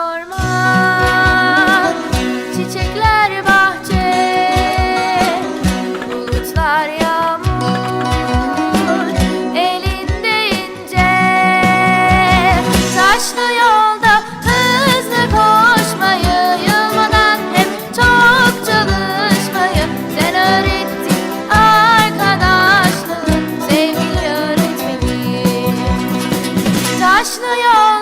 Orman, çiçekler bahçe, bulutlar yağmur, elinde ince. Taşlı yolda hızlı koşmayı, yılmadan hep çok çalışmayı sen öğrettin arkadaşlığın sevgili öğretmenim. Yolda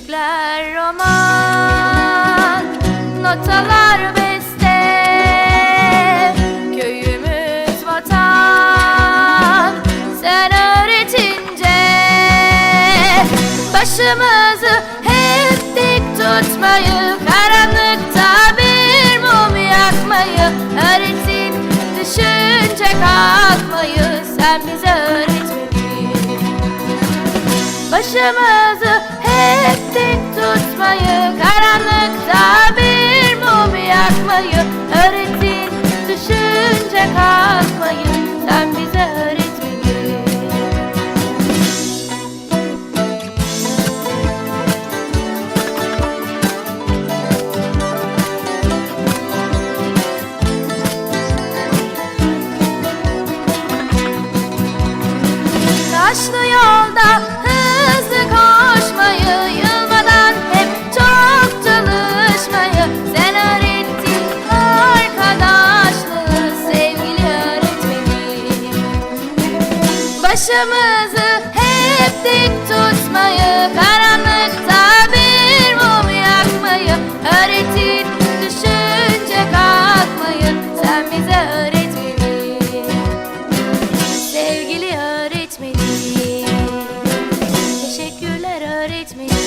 Sözcükler roman, notalar beste, köyümüz vatan, sen öğretince başımızı hep dik tutmayı, karanlıkta bir mum yakmayı, öğretin düşünce kalkmayı, sen bize öğretmedin. Başımızı Taşlı yolda hızlı koşmayı Yılmadan hep çok çalışmayı Sen öğrettin arkadaşlığı Sevgili öğretmenim. Başımız me.